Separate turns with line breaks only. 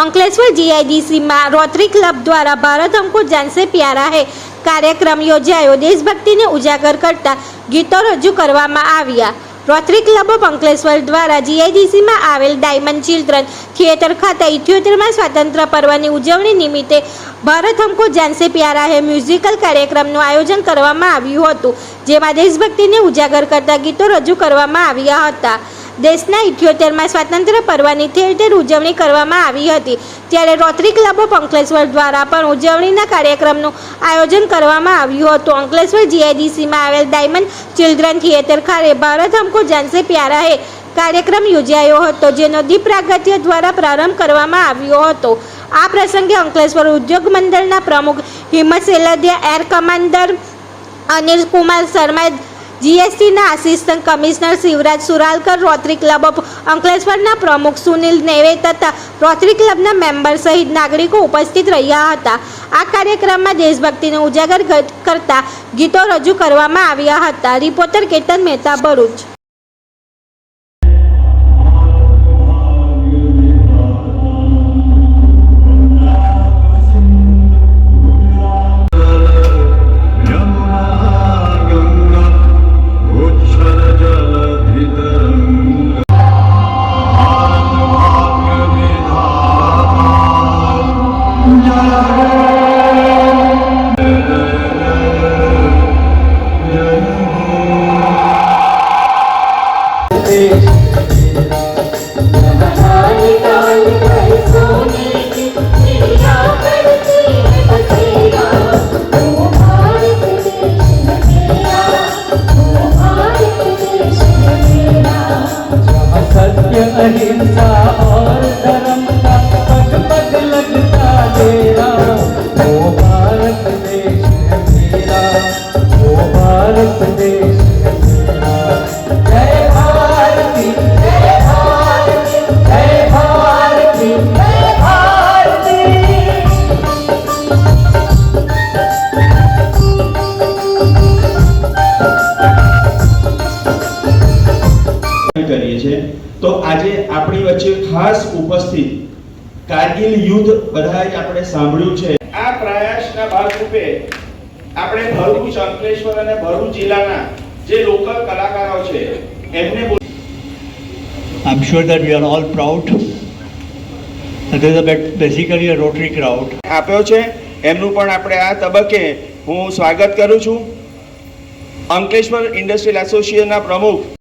Ankleshwar જીઆઈડીસીમાં rotary club દ્વારા ભારત હમકો જાનસે પ્યારા હે. કાર્યક્રમ યોજાયો. દેશભક્તિને ઉજાગર કરતા ગીતો રજૂ કરવામાં આવ્યા. રોટરી ક્લબ ઓફ અંકલેશ્વર દ્વારા જીઆઈડીસીમાં આવેલ ડાયમંડ ચિલ્ડ્રન થિયેટર ખાતે ઇઠ્યોતેરમાં સ્વાતંત્ર્ય પર્વની ઉજવણી નિમિત્તે ભારત હમકો જાનસે પ્યારા હે મ્યુઝિકલ કાર્યક્રમનું આયોજન કરવામાં આવ્યું હતું, જેમાં દેશભક્તિને ઉજાગર કરતા ગીતો રજૂ કરવામાં આવ્યા હતા. દેશના ઇઠ્યોતેરમાં સ્વાતંત્ર્ય પર્વની ઠેર ઉજવણી કરવામાં આવી હતી. ત્યારે રોટરી ક્લબ અંકલેશ્વર દ્વારા પણ ઉજવણીના કાર્યક્રમનું આયોજન કરવામાં આવ્યું હતું. અંકલેશ્વર જીઆઈડીસીમાં આવેલ ડાયમંડ ચિલ્ડ્રન થિયેટર ખાતે ભારત હમકો જાનસે પ્યારા હે કાર્યક્રમ યોજાયો હતો, જેનો દીપ પ્રાગત્ય દ્વારા પ્રારંભ કરવામાં આવ્યો હતો. આ પ્રસંગે અંકલેશ્વર ઉદ્યોગ મંડળના પ્રમુખ હિંમત સેલદિયા, એર કમાન્ડર અનિલ કુમાર શર્મા જીએસટીના assistant commissioner Shivraj Suralkar Rotary Club of અંકલેશ્વરના પ્રમુખ સુનિલ નેવે તથા રોટરી ક્લબના મેમ્બર સહિત નાગરિકો ઉપસ્થિત રહ્યા હતા. આ કાર્યક્રમમાં દેશભક્તિને ઉજાગર કરતા ગીતો રજૂ કરવામાં આવ્યા હતા. રિપોર્ટર કેતન મહેતા ભરૂચ.
अहिंसा और धर्म का पग पग लगता
તો આજે આપણી વચ્ચે ખાસ ઉપસ્થિત કારગિલ યુદ્ધ બધાએ આપણે સાંભળ્યું છે. આ પ્રયાસના ભાગરૂપે આપણે ભરૂચ અંકલેશ્વર અને ભરૂચ જિલ્લાના જે લોકલ કલાકારો છે એમને I
am sure that we are all proud bit basically a Rotary
આપ્યો છે. એમનું પણ આપણે આ તબક્કે હું સ્વાગત કરું છું. અંકલેશ્વર ઇન્ડસ્ટ્રીયલ એસોસિએશનના પ્રમુખ